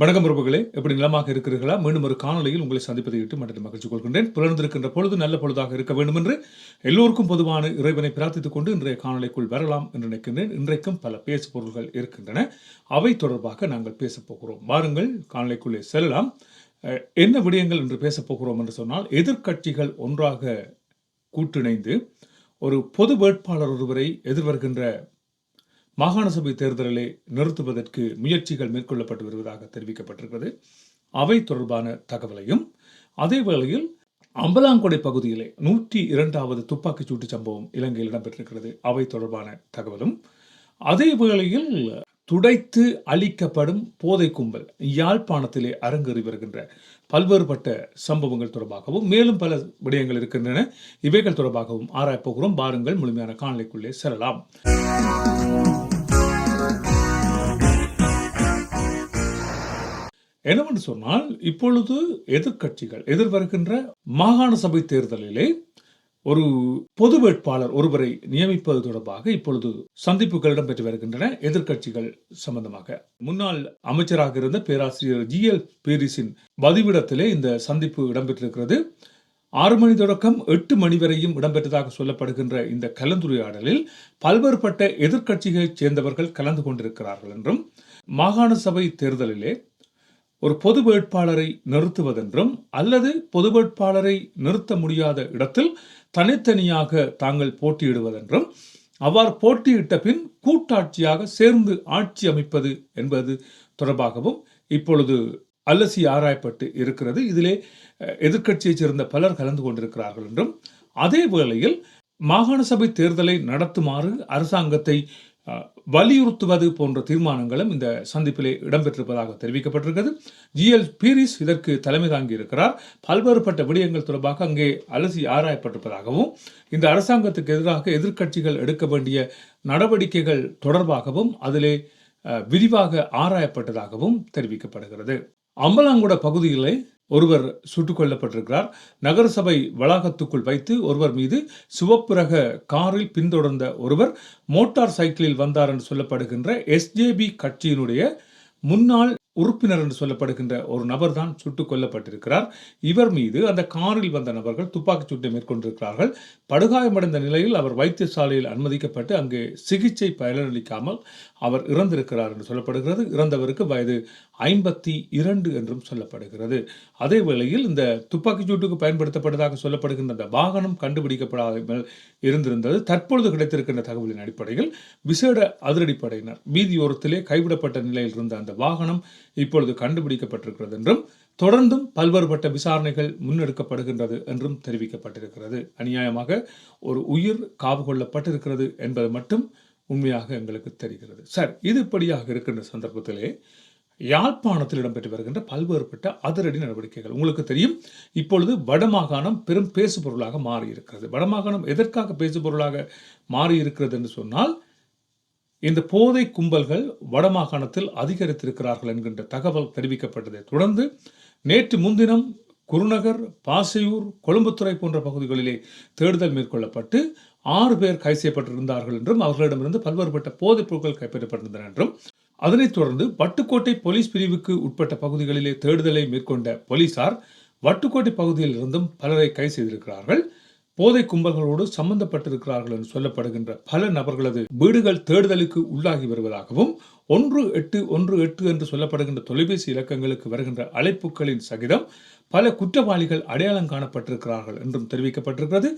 வணக்கம் உறவுகளே. எப்படி நிலமாக இருக்கிறீர்களா? மீண்டும் ஒரு காணொலியில் உங்களை சந்திப்பதை விட்டு மற்ற மகிழ்ச்சி கொள்கின்றேன். புலர்ந்திருக்கின்ற பொழுது நல்ல பொழுதாக இருக்க வேண்டும் என்று எல்லோருக்கும் பொதுவான இறைவனை பிரார்த்தித்துக் கொண்டு இன்றைய காணொலிக்குள் வரலாம் என்று நினைக்கின்றேன். இன்றைக்கும் பல பேசு பொருள்கள் இருக்கின்றன. அவை தொடர்பாக நாங்கள் பேசப் போகிறோம். வாருங்கள் காணொலிக்குள்ளே செல்லலாம். என்ன விடயங்கள் என்று பேசப் போகிறோம் என்று சொன்னால் எதிர்க்கட்சிகள் ஒன்றாக கூட்டிணைந்து ஒரு பொது வேட்பாளர் ஒருவரை எதிர்வருகின்ற மாகாண சபை தேர்தலை நிறுத்துவதற்கு முயற்சிகள் மேற்கொள்ளப்பட்டு வருவதாக தெரிவிக்கப்பட்டிருக்கிறது. அவை தொடர்பான தகவலையும் அதே வேளையில் அம்பலாங்கொடை பகுதியிலே நூற்றி இரண்டாவது துப்பாக்கிச் சூட்டு சம்பவம் இலங்கையில் இடம்பெற்றிருக்கிறது. அவை தொடர்பான தகவலும் அதே வேளையில் துடைத்து அழிக்கப்படும் போதை கும்பல் யாழ்ப்பாணத்திலே அரங்கேறி வருகின்ற பல்வேறுபட்ட சம்பவங்கள் தொடர்பாகவும் மேலும் பல விடயங்கள் இருக்கின்றன. இவைகள் தொடர்பாகவும் ஆராயப்போகிறோம் பாருங்கள் முழுமையான காணொலிக்குள்ளே செல்லலாம். என்னவென்று சொன்னால் இப்பொழுது எதிர்க்கட்சிகள் எதிர்வருகின்ற மாகாண சபை தேர்தலிலே ஒரு பொது வேட்பாளர் ஒருவரை நியமிப்பது தொடர்பாக இப்பொழுது சந்திப்புகள் இடம்பெற்று வருகின்றன எதிர்க்கட்சிகள் சம்பந்தமாக. முன்னாள் அமைச்சராக இருந்த பேராசிரியர் ஜி. எல். பேரிஸின் பதிவிடத்திலே இந்த சந்திப்பு இடம்பெற்றிருக்கிறது. ஆறு மணி தொடக்கம் எட்டு மணி வரையும் இடம்பெற்றதாக சொல்லப்படுகின்ற இந்த கலந்துரையாடலில் பல்வேறுபட்ட எதிர்க்கட்சிகளைச் சேர்ந்தவர்கள் கலந்து கொண்டிருக்கிறார்கள் என்றும் மாகாண சபை தேர்தலிலே ஒரு பொது வேட்பாளரை நிறுத்துவதென்றும் அல்லது பொது வேட்பாளரை நிறுத்த முடியாத இடத்தில் தனித்தனியாக தாங்கள் போட்டியிடுவதென்றும் அவ்வாறு போட்டியிட்ட பின் கூட்டாட்சியாக சேர்ந்து ஆட்சி அமைப்பது என்பது தொடர்பாகவும் இப்பொழுது அலசி ஆராயப்பட்டு இருக்கிறது. இதிலே அஹ், எதிர்க்கட்சியைச் சேர்ந்த பலர் கலந்து கொண்டிருக்கிறார்கள் என்றும் அதே வேளையில் மாகாண சபை தேர்தலை நடத்துமாறு அரசாங்கத்தை வலியுறுத்துவது போன்ற தீர்மானங்களும் இந்த சந்திப்பிலே இடம்பெற்றிருப்பதாக தெரிவிக்கப்பட்டிருக்கிறது. ஜிஎல் பீரிஸ் இதற்கு தலைமை தாங்கி இருக்கிறார் பல்வேறுபட்ட விடயங்கள் தொடர்பாக அங்கே அலசி ஆராயப்பட்டிருப்பதாகவும் இந்த அரசாங்கத்துக்கு எதிராக எதிர்க்கட்சிகள் எடுக்க வேண்டிய நடவடிக்கைகள் தொடர்பாகவும் அதிலே விரிவாக ஆராயப்பட்டதாகவும் தெரிவிக்கப்படுகிறது. அம்பலாங்குட பகுதியிலே ஒருவர் சுட்டுக் கொல்லப்பட்டிருக்கிறார் நகரசபை வளாகத்துக்குள் வைத்து ஒருவர் மீது சிவப்புரக காரில் பின்தொடர்ந்த ஒருவர் மோட்டார் சைக்கிளில் வந்தார் என்று சொல்லப்படுகின்ற எஸ்ஜேபி கட்சியினுடைய முன்னாள் உறுப்பினர் என்று சொல்லப்படுகின்ற ஒரு நபர் தான் சுட்டுக் கொல்லப்பட்டிருக்கிறார் இவர் மீது அந்த காரில் வந்த நபர்கள் துப்பாக்கிச் சூட்டை மேற்கொண்டிருக்கிறார்கள். படுகாயமடைந்த நிலையில் அவர் வைத்தியசாலையில் அனுமதிக்கப்பட்டு அங்கே சிகிச்சை பயனளிக்காமல் அவர் இறந்திருக்கிறார் என்று சொல்லப்படுகிறது. இறந்தவருக்கு வயது ஐம்பத்தி இரண்டு என்றும் சொல்லப்படுகிறது. அதே வேளையில் இந்த துப்பாக்கிச் சூட்டுக்கு பயன்படுத்தப்பட்டதாக சொல்லப்படுகின்ற அந்த வாகனம் கண்டுபிடிக்கப்படாமல் இருந்திருந்தது. தற்பொழுது கிடைத்திருக்கின்ற தகவலின் அடிப்படையில் விசேட அதிரடிப்படையினர் வீதியோரத்திலே கைவிடப்பட்ட நிலையில் இருந்த அந்த வாகனம் இப்பொழுது கண்டுபிடிக்கப்பட்டிருக்கிறது என்றும் தொடர்ந்தும் பல்வேறுபட்ட விசாரணைகள் முன்னெடுக்கப்படுகின்றது என்றும் தெரிவிக்கப்பட்டிருக்கிறது. அநியாயமாக ஒரு உயிர் காவு கொள்ளப்பட்டிருக்கிறது என்பது மட்டும் உண்மையாக எங்களுக்கு தெரிகிறது. சார் இது இப்படியாக இருக்கின்ற சந்தர்ப்பத்திலே யாழ்ப்பாணத்தில் இடம்பெற்று வருகின்ற பல்வேறுபட்ட அதிரடி நடவடிக்கைகள். உங்களுக்கு தெரியும் இப்பொழுது வடமாகாணம் பெரும் பேசு பொருளாக மாறி இருக்கிறது வடமாகாணம் எதற்காக பேசு பொருளாக மாறி இருக்கிறது என்று சொன்னால் இந்த போதை கும்பல்கள் வடமாகாணத்தில் அதிகரித்திருக்கிறார்கள் என்கின்ற தகவல் தெரிவிக்கப்பட்டதை தொடர்ந்து நேற்று முன்தினம் குருநகர் பாசையூர் கொழும்புத்துறை போன்ற பகுதிகளிலே தேடுதல் மேற்கொள்ளப்பட்டு ஆறு பேர் கைது செய்யப்பட்டிருந்தார்கள் என்றும் அவர்களிடமிருந்து பல்வேறுபட்ட போதைப் பொருட்கள் கைப்பற்றப்பட்டிருந்தன என்றும் அதனைத் தொடர்ந்து வட்டுக்கோட்டை போலீஸ் பிரிவுக்கு உட்பட்ட பகுதிகளிலே தேடுதலை மேற்கொண்ட போலீசார் வட்டுக்கோட்டை பகுதியில் இருந்தும் பலரை கைது செய்திருக்கிறார்கள். போதை கும்பல்களோடு சம்பந்தப்பட்டிருக்கிறார்கள் என்று சொல்லப்படுகின்ற பல நபர்களது வீடுகள் தேடுதலுக்கு உள்ளாகி வருவதாகவும் ஒன்று எட்டு ஒன்று எட்டு என்று சொல்லப்படுகின்ற தொலைபேசி இலக்கங்களுக்கு வருகின்ற அழைப்புகளின் சகிதம் பல குற்றவாளிகள் அடையாளம் காணப்பட்டிருக்கிறார்கள் என்றும் தெரிவிக்கப்பட்டிருக்கிறது.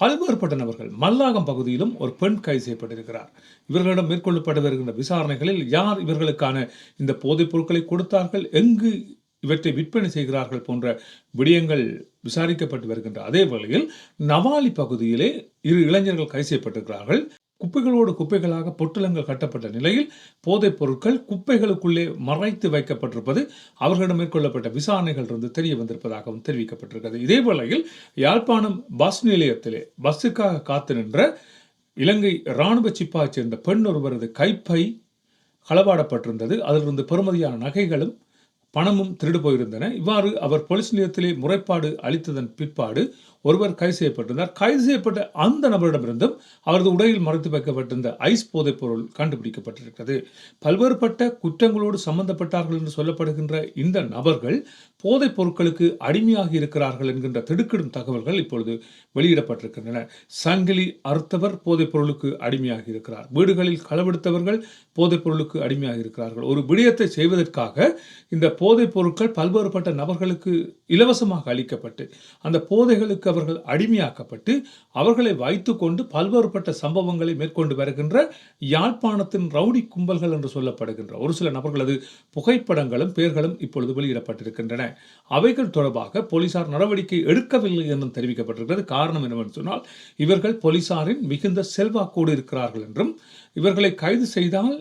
பல்வேறுபட்ட நபர்கள் மல்லாகம் பகுதியிலும் ஒரு பெண் கைது செய்யப்பட்டிருக்கிறார். இவர்களிடம் மேற்கொள்ளப்பட்டு வருகின்ற விசாரணைகளில் யார் இவர்களுக்கான இந்த போதைப் பொருட்களை கொடுத்தார்கள் எங்கு இவற்றை விற்பனை செய்கிறார்கள் போன்ற விடயங்கள் விசாரிக்கப்பட்டு வருகின்ற அதே வேளையில் நவாலி பகுதியிலே இரு இளைஞர்கள் கைது செய்யப்பட்டிருக்கிறார்கள். குப்பைகளோடு குப்பைகளாக பொட்டலங்கள் கட்டப்பட்ட நிலையில் போதைப் பொருட்கள் குப்பைகளுக்குள்ளே மறைத்து வைக்கப்பட்டிருப்பது அவர்களிடம் மேற்கொள்ளப்பட்ட விசாரணைகள் இருந்து தெரிய வந்திருப்பதாகவும் தெரிவிக்கப்பட்டிருக்கிறது. இதே வேளையில் யாழ்ப்பாணம் பஸ் நிலையத்திலே பஸ்ஸுக்காக காத்து நின்ற இலங்கை இராணுவ சிப்பாயைச் சேர்ந்த பெண் ஒருவரது கைப்பை களவாடப்பட்டிருந்தது. அதிலிருந்து பெருமதியான நகைகளும் பணமும் திருடு போயிருந்தன. இவ்வாறு அவர் போலீஸ் நிலையத்திலே முறைப்பாடு அளித்ததன் பிற்பாடு ஒருவர் கைது செய்யப்பட்டிருந்தார். கைது செய்யப்பட்ட அந்த நபரிடமிருந்தும் அவரது உடையில் மறைத்து வைக்கப்பட்டிருந்த ஐஸ் போதைப் பொருள் கண்டுபிடிக்கப்பட்டிருக்கிறது. பல்வேறுபட்ட குற்றங்களோடு சம்பந்தப்பட்டார்கள் என்று சொல்லப்படுகின்ற இந்த நபர்கள் போதைப் பொருட்களுக்கு அடிமையாகி இருக்கிறார்கள் என்கின்ற திடுக்கிடும் தகவல்கள் இப்பொழுது வெளியிடப்பட்டிருக்கின்றன. சங்கிலி அறுத்தவர் போதைப் பொருளுக்கு அடிமையாகி இருக்கிறார். வீடுகளில் களவெடுத்தவர்கள் போதைப் பொருளுக்கு அடிமையாக இருக்கிறார்கள். ஒரு விடயத்தை செய்வதற்காக இந்த போதைப் பொருட்கள் பல்வேறுபட்ட நபர்களுக்கு இலவசமாக அளிக்கப்பட்டு அந்த போதைகளுக்கு அவர்கள் அடிமையாக்கப்பட்டு அவர்களை வைத்துக்கொண்டு பல்வேறுபட்ட சம்பவங்களை மேற்கொண்டு வருகின்ற யாழ்ப்பாணத்தின் ரவுடி கும்பல்கள் என்று சொல்லப்படுகின்ற ஒரு சில நபர்களது புகைப்படங்களும் பெயர்களும் இப்பொழுது வெளியிடப்பட்டிருக்கின்றன. அவைகள் தொடர்பாக போலீசார் நடவடிக்கை எடுக்கவில்லை என்றும் தெரிவிக்கப்பட்டிருக்கிறது. காரணம் என்னவென்று சொன்னால் இவர்கள் போலீசாரின் மிகுந்த செல்வாக்கோடு இருக்கிறார்கள் என்றும் இவர்களை கைது செய்தால்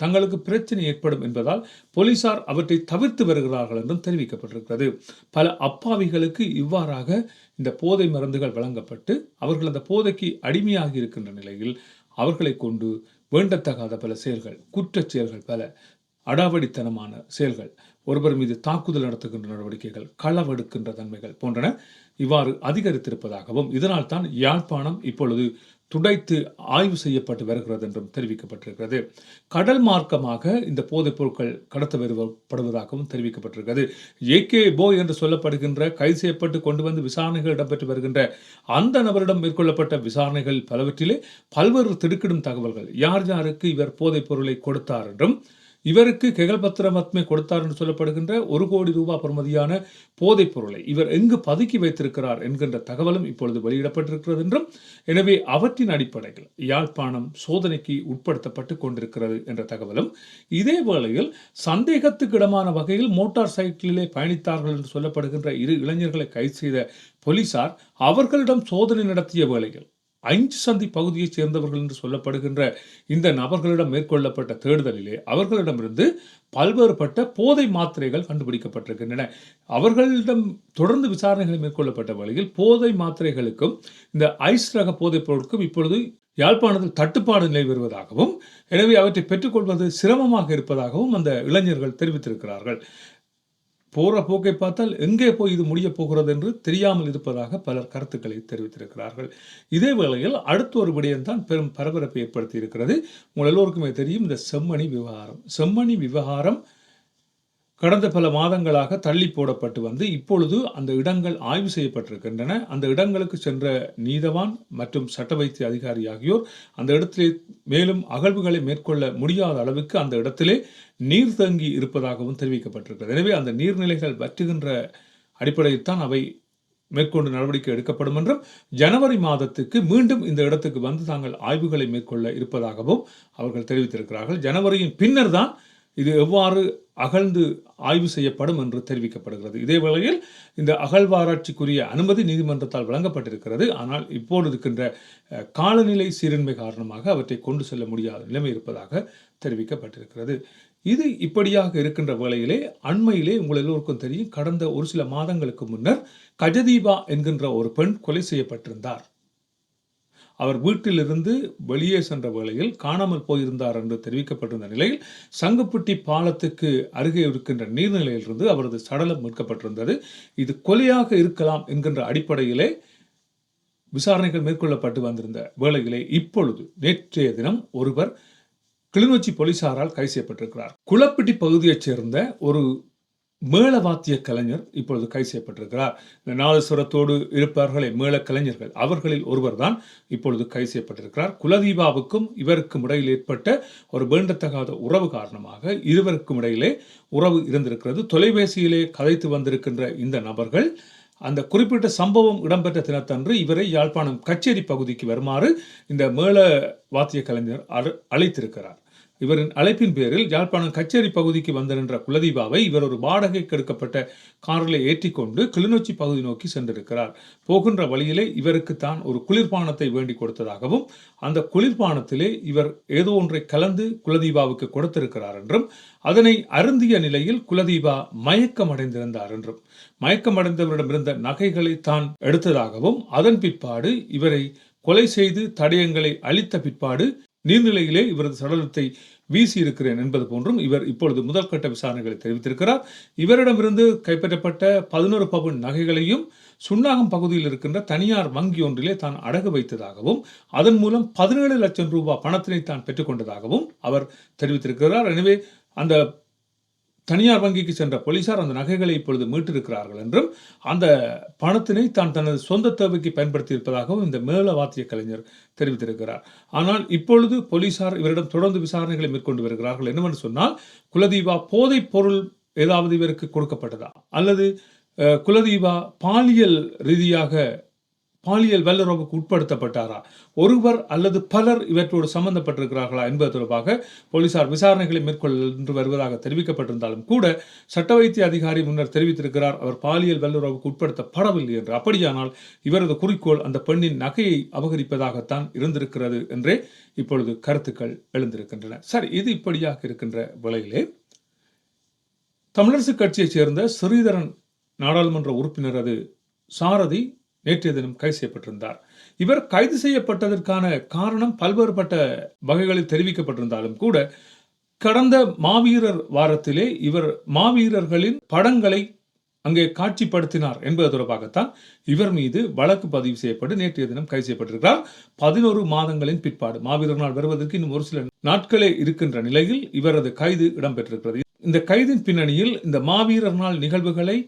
தங்களுக்கு பிரச்சனை ஏற்படும் என்பதால் போலீசார் அவற்றை தவிர்த்து வருகிறார்கள் என்றும் தெரிவிக்கப்பட்டிருக்கிறது. பல அப்பாவிகளுக்கு இவ்வாறாக இந்த போதை மருந்துகள் வழங்கப்பட்டு அவர்கள் அந்த போதைக்கு அடிமையாகி இருக்கின்ற நிலையில் அவர்களை கொண்டு வேண்டத்தகாத பல செயல்கள் குற்றச் செயல்கள் பல அடாவடித்தனமான செயல்கள் ஒருவர் மீது தாக்குதல் நடத்துகின்ற நடவடிக்கைகள் களவெடுக்கின்ற தன்மைகள் போன்றன இவ்வாறு அதிகரித்திருப்பதாகவும் இதனால் தான் யாழ்ப்பாணம் இப்பொழுது துடைத்து ஆய்வு செய்யப்பட்டு வருகிறது என்றும் தெரிவிக்கப்பட்டிருக்கிறது. கடல் மார்க்கமாக இந்த போதைப் பொருட்கள் கடத்த வருவப்படுவதாகவும் தெரிவிக்கப்பட்டிருக்கிறது. ஏகே போய் என்று சொல்லப்படுகின்ற கைது செய்யப்பட்டு கொண்டு வந்து விசாரணைகள் இடம்பெற்று வருகின்ற அந்த நபரிடம் மேற்கொள்ளப்பட்ட விசாரணைகள் பலவற்றிலே பல்வேறு திடுக்கிடும் தகவல்கள். யார் யாருக்கு இவர் போதைப் பொருளை கொடுத்தார் என்றும் இவருக்கு கெகல்பத்திரமத்மே கொடுத்தார் என்று சொல்லப்படுகின்ற ஒரு கோடி ரூபாய் பெறுமதியான போதைப் பொருளை இவர் எங்கு பதுக்கி வைத்திருக்கிறார் என்கின்ற தகவலும் இப்பொழுது வெளியிடப்பட்டிருக்கிறது என்றும் எனவே அவற்றின் அடிப்படையில் யாழ்ப்பாணம் சோதனைக்கு உட்படுத்தப்பட்டு கொண்டிருக்கிறது என்ற தகவலும் இதே வேளையில் சந்தேகத்துக்கிடமான வகையில் மோட்டார் சைக்கிளிலே பயணித்தார்கள் என்று சொல்லப்படுகின்ற இரு இளைஞர்களை கைது செய்த போலீசார் அவர்களிடம் சோதனை நடத்திய வேளையில் ஐந்து சந்தி பகுதியைச் சேர்ந்தவர்கள் என்று சொல்லப்படுகின்ற இந்த நபர்களிடம் மேற்கொள்ளப்பட்ட தேடுதலிலே அவர்களிடமிருந்து பல்வேறுபட்ட போதை மாத்திரைகள் கண்டுபிடிக்கப்பட்டிருக்கின்றன. அவர்களிடம் தொடர்ந்து விசாரணைகள் மேற்கொள்ளப்பட்ட வழியில் போதை மாத்திரைகளுக்கும் இந்த ஐஸ் ரக போதைப் பொருட்களுக்கும் இப்பொழுது யாழ்ப்பாணத்தில் தட்டுப்பாடு நிலை வருவதாகவும் எனவே அவற்றை பெற்றுக்கொள்வது சிரமமாக இருப்பதாகவும் அந்த இளைஞர்கள் தெரிவித்திருக்கிறார்கள். போற போக்கை பார்த்தால் எங்கே போய் இது முடியப் போகிறது என்று தெரியாமல் இருப்பதாக பலர் கருத்துக்களை தெரிவித்திருக்கிறார்கள். இதே வேளையில் அடுத்த ஒரு விடயம்தான் பெரும் பரபரப்பை ஏற்படுத்தி இருக்கிறது. உங்கள் எல்லோருக்குமே தெரியும் இந்த செம்மணி விவகாரம். செம்மணி விவகாரம் கடந்த பல மாதங்களாக தள்ளி போடப்பட்டு வந்து இப்பொழுது அந்த இடங்கள் ஆய்வு செய்யப்பட்டிருக்கின்றன. அந்த இடங்களுக்கு சென்ற நீதவான் மற்றும் சட்ட வைத்திய அதிகாரி ஆகியோர் அந்த இடத்திலே மேலும் அகழ்வுகளை மேற்கொள்ள முடியாத அளவுக்கு அந்த இடத்திலே நீர் தங்கி இருப்பதாகவும் தெரிவிக்கப்பட்டிருக்கிறது. எனவே அந்த நீர்நிலைகள் வற்றுகின்ற அடிப்படையில் தான் அவை மேற்கொண்டு நடவடிக்கை எடுக்கப்படும் என்றும் ஜனவரி மாதத்துக்கு மீண்டும் இந்த இடத்துக்கு வந்து தாங்கள் ஆய்வுகளை மேற்கொள்ள இருப்பதாகவும் அவர்கள் தெரிவித்திருக்கிறார்கள். ஜனவரியின் பின்னர் தான் இது எவ்வாறு அகழ்ந்து ஆய்வு செய்யப்படும் என்று தெரிவிக்கப்படுகிறது. இதே வேளையில் இந்த அகழ்வாராய்ச்சிக்குரிய அனுமதி நீதிமன்றத்தால் வழங்கப்பட்டிருக்கிறது. ஆனால் இப்போது இருக்கின்ற காலநிலை சீரின்மை காரணமாக அவற்றை கொண்டு செல்ல முடியாத நிலைமை இருப்பதாக தெரிவிக்கப்பட்டிருக்கிறது. இது இப்படியாக இருக்கின்ற வேளையிலே அண்மையிலே உங்கள் எல்லோருக்கும் தெரியும் கடந்த ஒரு சில மாதங்களுக்கு முன்னர் கஜதீபா என்கின்ற ஒரு பெண் கொலை செய்யப்பட்டிருந்தார். அவர் வீட்டிலிருந்து வெளியே சென்ற வேளையில் காணாமல் போயிருந்தார் என்று தெரிவிக்கப்பட்டிருந்த நிலையில் சங்குப்பட்டி பாலத்துக்கு அருகே இருக்கின்ற நீர்நிலையிலிருந்து அவரது சடலம் மீட்கப்பட்டிருந்தது. இது கொலையாக இருக்கலாம் என்கின்ற அடிப்படையிலே விசாரணைகள் மேற்கொள்ளப்பட்டு வந்திருந்த வேளையிலே இப்பொழுது நேற்றைய தினம் ஒருவர் கிளிநொச்சி போலீசாரால் கைது செய்யப்பட்டிருக்கிறார். குளப்பிட்டி பகுதியைச் சேர்ந்த ஒரு மேளவாத்திய கலைஞர் இப்பொழுது கைது செய்யப்பட்டிருக்கிறார். இந்த நாதஸ்வரத்தோடு இருப்பார்களே மேள கலைஞர்கள் அவர்களில் ஒருவர் தான் இப்பொழுது கைது செய்யப்பட்டிருக்கிறார். குலதீபாவுக்கும் இவருக்கும் இடையில் ஏற்பட்ட ஒரு வேண்டத்தகாத உறவு காரணமாக இருவருக்கும் இடையிலே உறவு இருந்திருக்கிறது. தொலைபேசியிலே கதைத்து வந்திருக்கின்ற இந்த நபர்கள் அந்த குறிப்பிட்ட சம்பவம் இடம்பெற்ற தினத்தன்று இவரை யாழ்ப்பாணம் கச்சேரி பகுதிக்கு வருமாறு இந்த மேள வாத்திய கலைஞர் அழைத்திருக்கிறார். இவரின் அழைப்பின் பேரில் யாழ்ப்பாணம் கச்சேரி பகுதிக்கு வந்திருந்த குலதீபாவை இவர் ஒரு வாடகை கெடுக்கப்பட்ட காரில் ஏற்றிக்கொண்டு கிளிநொச்சி பகுதி நோக்கி சென்றிருக்கிறார். போகின்ற வழியிலே இவருக்கு தான் ஒரு குளிர்பானத்தை வேண்டி கொடுத்ததாகவும் அந்த குளிர்பானத்திலே இவர் ஏதோ ஒன்றை கலந்து குலதீபாவுக்கு கொடுத்திருக்கிறார் என்றும் அதனை அருந்திய நிலையில் குலதீபா மயக்கமடைந்திருந்தார் என்றும். மயக்கமடைந்தவரிடமிருந்த நகைகளை தான் எடுத்ததாகவும் அதன் பிற்பாடு இவரை கொலை செய்து தடயங்களை அழித்த பிற்பாடு நீர்நிலையிலே இவரது சடலத்தை வீசி இருக்கிறேன் என்பது போன்றும் இவர் இப்பொழுது முதல் கட்ட விசாரணைகளை தெரிவித்திருக்கிறார். இவரிடமிருந்து கைப்பற்றப்பட்ட பதினோரு பவுன் நகைகளையும் சுண்ணாகம் பகுதியில் இருக்கின்ற தனியார் வங்கி ஒன்றிலே தான் அடகு வைத்ததாகவும் அதன் மூலம் பதினேழு லட்சம் ரூபாய் பணத்தினை தான் பெற்றுக்கொண்டதாகவும் அவர் தெரிவித்திருக்கிறார். எனவே அந்த தனியார் வங்கிக்கு சென்ற போலீசார் அந்த நகைகளை இப்பொழுது மீட்டிருக்கிறார்கள் என்றும் அந்த பணத்தினை தான் தனது சொந்த தேவைக்கு பயன்படுத்தி இருப்பதாகவும் இந்த மேல வாத்திய கலைஞர் தெரிவித்திருக்கிறார். ஆனால் இப்பொழுது போலீசார் இவரிடம் தொடர்ந்து விசாரணைகளை மேற்கொண்டு வருகிறார்கள் என்னவென்று சொன்னால் குலதீபா போதைப் பொருள் ஏதாவது இவருக்கு கொடுக்கப்பட்டதா? அல்லது குலதீபா பாலியல் ரீதியாக பாலியல் வல்லுறவுக்கு உட்படுத்தப்பட்டாரா? ஒருவர் அல்லது பலர் இவற்றோடு சம்பந்தப்பட்டிருக்கிறார்களா என்பது தொடர்பாக போலீசார் விசாரணைகளை மேற்கொண்டு வருவதாக தெரிவிக்கப்பட்டிருந்தாலும் கூட சட்ட வைத்திய அதிகாரி முன்னர் தெரிவித்திருக்கிறார் அவர் பாலியல் வல்லுறவுக்கு உட்படுத்தப்படவில்லை என்று. அப்படியானால் இவரது குறிக்கோள் அந்த பெண்ணின் நகையை அபகரிப்பதாகத்தான் இருந்திருக்கிறது என்றே இப்பொழுது கருத்துக்கள் எழுந்திருக்கின்றன. சரி இது இப்படியாக இருக்கின்ற வேளையிலே தமிழரசுக் கட்சியைச் சேர்ந்த ஸ்ரீதரன் நாடாளுமன்ற உறுப்பினர் அது சாரதி நேற்றைய தினம் கைது செய்யப்பட்டிருந்தார். இவர் கைது செய்யப்பட்டதற்கான காரணம் பல்வேறுபட்ட வகைகளில் தெரிவிக்கப்பட்டிருந்தாலும் கூட கடந்த மாவீரர் வாரத்திலே இவர் மாவீரர்களின் படங்களை அங்கே காட்சிப்படுத்தினார் என்பது தொடர்பாகத்தான் இவர் மீது வழக்கு பதிவு செய்யப்பட்டு நேற்றைய தினம் கைது செய்யப்பட்டிருக்கிறார். பதினோரு மாதங்களின் பிற்பாடு மாவீரர் நாள் வருவதற்கு இன்னும் ஒரு சில நாட்களே இருக்கின்ற நிலையில் இவரது கைது இடம்பெற்றிருக்கிறது. இந்த கைதின் பின்னணியில் இந்த மாவீரர் நாள் நிகழ்வுகளை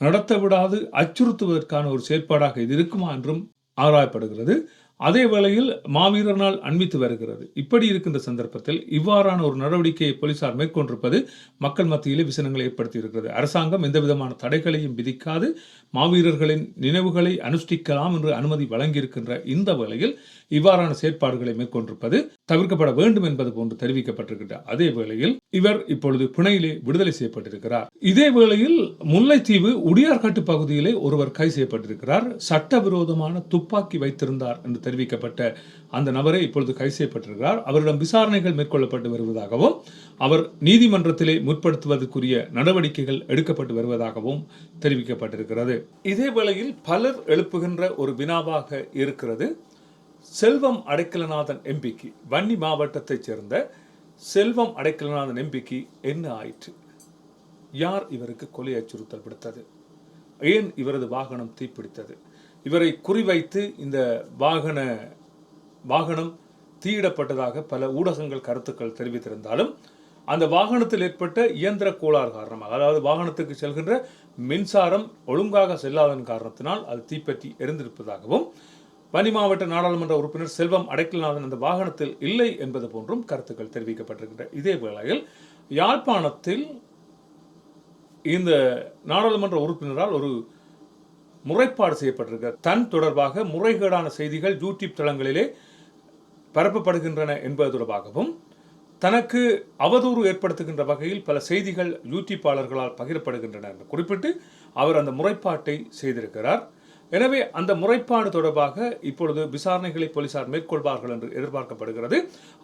நடத்த விடாது அச்சுறுத்துவதற்கான ஒரு செயற்பாடாக இது இருக்குமா என்றும் ஆராயப்படுகிறது. அதே வேளையில் மாவீரர் நாள் அண்மித்து வருகிறது. இப்படி இருக்கின்ற சந்தர்ப்பத்தில் இவ்வாறான ஒரு நடவடிக்கையை போலீசார் மேற்கொண்டிருப்பது மக்கள் மத்தியிலே விசனங்களை ஏற்படுத்தி இருக்கிறது அரசாங்கம் எந்த விதமான தடைகளையும் விதிக்காது. மாவீரர்களின் நினைவுகளை அனுஷ்டிக்கலாம் என்று அனுமதி வழங்கியிருக்கின்ற இந்த வேளையில் இவ்வாறான செயற்பாடுகளை மேற்கொண்டிருப்பது தவிர்க்கப்பட வேண்டும் என்பது போன்று தெரிவிக்கப்பட்டிருக்கின்ற அதே வேளையில் இவர் இப்பொழுது பிணையிலே விடுதலை செய்யப்பட்டிருக்கிறார். இதே வேளையில் முல்லைத்தீவு உடியார்காட்டு பகுதியிலே ஒருவர் கைது செய்யப்பட்டிருக்கிறார். சட்டவிரோதமான துப்பாக்கி வைத்திருந்தார் என்று தெரிவிக்கப்பட்ட அந்த நபரை இப்பொழுது கைது செய்யப்பட்டிருக்கிறார். அவரிடம் விசாரணைகள் மேற்கொள்ளப்பட்டு வருவதாகவும் அவர் நீதிமன்றத்திலே முற்படுத்துவதற்குரிய நடவடிக்கைகள் எடுக்கப்பட்டு வருவதாகவும் தெரிவிக்கப்பட்டிருக்கிறது. இதே வேளையில் பலர் எழுப்புகின்ற ஒரு வினாவாக இருக்கிறது. செல்வம் அடைக்கலநாதன் எம்பிக்கு வன்னி மாவட்டத்தைச் சேர்ந்த செல்வம் அடைக்கலநாதன் எம்பிக்கு என்ன ஆயிற்று? யார் இவருக்கு கொலை அச்சுறுத்தல் விடுத்தது? ஏன் இவரது வாகனம் தீப்பிடித்தது? இவரை குறிவைத்து இந்த வாகன வாகனம் தீயிடப்பட்டதாக பல ஊடகங்கள் கருத்துக்கள் தெரிவித்திருந்தாலும் அந்த வாகனத்தில் ஏற்பட்ட இயந்திர கோளாறு காரணமாக அதாவது வாகனத்துக்கு செல்கின்ற மின்சாரம் ஒழுங்காக செல்லாதன் காரணத்தினால் அது தீப்பற்றி எரிந்திருப்பதாகவும் வன்னி மாவட்ட நாடாளுமன்ற உறுப்பினர் செல்வம் அடைக்கல்நாதன் அந்த வாகனத்தில் இல்லை என்பது போன்றும் கருத்துக்கள் தெரிவிக்கப்பட்டிருக்கின்ற இதே வேளையில் யாழ்ப்பாணத்தில் இந்த நாடாளுமன்ற உறுப்பினரால் ஒரு முறைப்பாடு செய்யப்பட்டிருக்க தன் தொடர்பாக முறைகேடான செய்திகள் யூடியூப் தளங்களிலே பரப்பப்படுகின்றன என்பது தொடர்பாகவும் தனக்கு அவதூறு ஏற்படுத்துகின்ற வகையில் பல செய்திகள் யூடியூப்பாளர்களால் பகிரப்படுகின்றன என்று குறிப்பிட்டு அவர் அந்த முறைப்பாட்டை செய்திருக்கிறார். எனவே அந்த முறைப்பாடு தொடர்பாக இப்பொழுது விசாரணைகளை போலீசார் மேற்கொள்வார்கள் என்று எதிர்பார்க்கப்படுகிறது.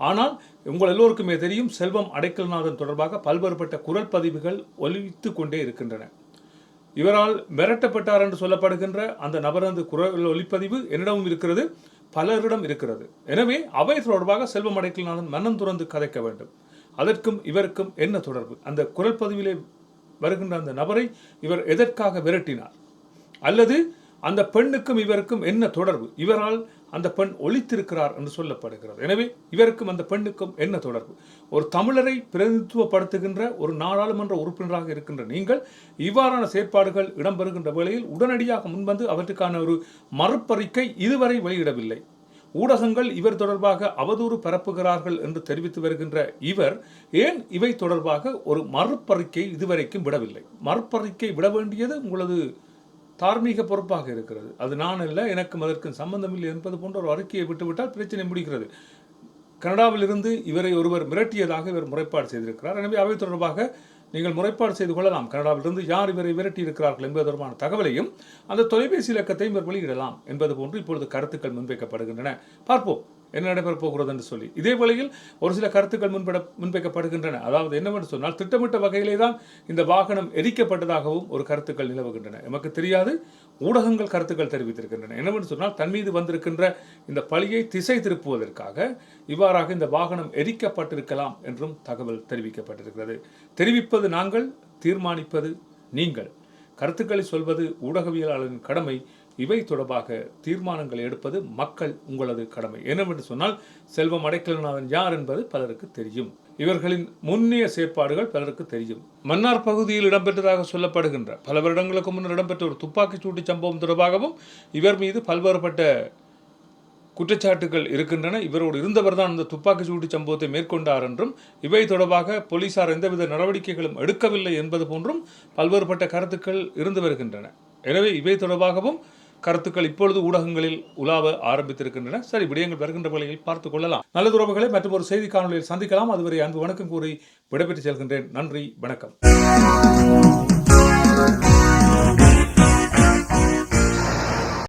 ஆனால் உங்கள் எல்லோருக்குமே தெரியும் செல்வம் அடைக்கல்நாதன் தொடர்பாக பல்வேறுபட்ட குரல் பதிவுகள் ஒலித்து கொண்டே இருக்கின்றன. இவரால் மிரட்டப்பட்டார் என்று சொல்லப்படுகின்ற அந்த நபரது குரல் ஒலிப்பதிவு என்னிடமும் இருக்கிறது பலரிடம் இருக்கிறது. எனவே அவை தொடர்பாக செல்வம் அடைக்கல்நாதன் மனம் துறந்து கதைக்க வேண்டும். அதற்கும் இவருக்கும் என்ன தொடர்பு? அந்த குரல் பதிவிலே வருகின்ற அந்த நபரை இவர் எதற்காக விரட்டினார் அல்லது அந்த பெண்ணுக்கும் இவருக்கும் என்ன தொடர்பு? இவரால் அந்த பெண் ஒழித்திருக்கிறார் என்று சொல்லப்படுகிறது. எனவே இவருக்கும் அந்த பெண்ணுக்கும் என்ன தொடர்பு? ஒரு தமிழரை பிரதிநிதித்துவப்படுத்துகின்ற ஒரு நாடாளுமன்ற உறுப்பினராக இருக்கின்ற நீங்கள் இவ்வாறான செயற்பாடுகள் இடம்பெறுகின்ற வேளையில் உடனடியாக முன்வந்து அவற்றுக்கான ஒரு மறுப்பறிக்கை இதுவரை வெளியிடவில்லை. ஊடகங்கள் இவர் தொடர்பாக அவதூறு பரப்புகிறார்கள் என்று தெரிவித்து வருகின்ற இவர் ஏன் இவை தொடர்பாக ஒரு மறுப்பறிக்கை இதுவரைக்கும் விடவில்லை? மறுப்பறிக்கை விட வேண்டியது உங்களது தார்மீக பொறுப்பாக இருக்கிறது. அது நான் இல்லை எனக்கும் அதற்கும் சம்பந்தமில்லை என்பது போன்ற ஒரு அறிக்கையை விட்டுவிட்டால் பிரச்சனை முடிகிறது. கனடாவிலிருந்து இவரை ஒருவர் மிரட்டியதாக இவர் முறைப்பாடு செய்திருக்கிறார். எனவே அவை தொடர்பாக நீங்கள் முறைப்பாடு செய்து கொள்ளலாம். கனடாவிலிருந்து யார் இவரை விரட்டி இருக்கிறார்கள் என்பது தொடர்பான தகவலையும் அந்த தொலைபேசி இலக்கத்தையும் இவர் வெளியிடலாம் என்பது போன்று இப்பொழுது கருத்துக்கள் முன்வைக்கப்படுகின்றன. பார்ப்போம். என்ன நடைபெறப் போகிறது என்று சொல்லி. இதே வேளையில் ஒரு சில கருத்துக்கள் முன்பட முன்வைக்கப்படுகின்றன. அதாவது என்னவென்று சொன்னால் திட்டமிட்ட வகையிலே தான் இந்த வாகனம் எரிக்கப்பட்டதாகவும் ஒரு கருத்துக்கள் நிலவுகின்றன. எமக்கு தெரியாது ஊடகங்கள் கருத்துக்கள் தெரிவித்திருக்கின்றன. என்னவென்று சொன்னால் தன் மீது வந்திருக்கின்ற இந்த பழியை திசை திருப்புவதற்காக இவ்வாறாக இந்த வாகனம் எரிக்கப்பட்டிருக்கலாம் என்றும் தகவல் தெரிவிக்கப்பட்டிருக்கிறது. தெரிவிப்பது நாங்கள் தீர்மானிப்பது நீங்கள். கருத்துக்களை சொல்வது ஊடகவியலாளரின் கடமை. இவை தொடர்பாக தீர்மானங்கள் எடுப்பது மக்கள் உங்களது கடமை. என்னவென்று சொன்னால் செல்வம் அடைக்கலநாதன் யார் என்பது பலருக்கு தெரியும். இவர்களின் முன்னிய செயற்பாடுகள் பலருக்கு தெரியும். மன்னார் பகுதியில் இடம்பெற்றதாக சொல்லப்படுகின்ற பல வருடங்களுக்கு முன்னர் இடம்பெற்ற ஒரு துப்பாக்கிச் சூட்டு சம்பவம் தொடர்பாகவும் இவர் மீது பல்வேறுபட்ட குற்றச்சாட்டுகள் இருக்கின்றன. இவரோடு இருந்தவர் தான் அந்த துப்பாக்கி சூட்டு சம்பவத்தை மேற்கொண்டார் என்றும் இவை தொடர்பாக போலீசார் எந்தவித நடவடிக்கைகளும் எடுக்கவில்லை என்பது போன்றும் பல்வேறுபட்ட கருத்துக்கள் இருந்து வருகின்றன. எனவே இவை தொடர்பாகவும் கருத்துக்கள் இப்பொழுது ஊடகங்களில் உலாவ ஆரம்பித்திருக்கின்றன. சரி விடயங்கள் வருகின்ற வேளையில் பார்த்துக் கொள்ளலாம். நல்லது உறவுகளை மற்றும் ஒரு செய்தி காணொலியில் சந்திக்கலாம். அதுவரை அன்பு வணக்கம் கூறி விடைபெற்று செல்கின்றேன். நன்றி வணக்கம்.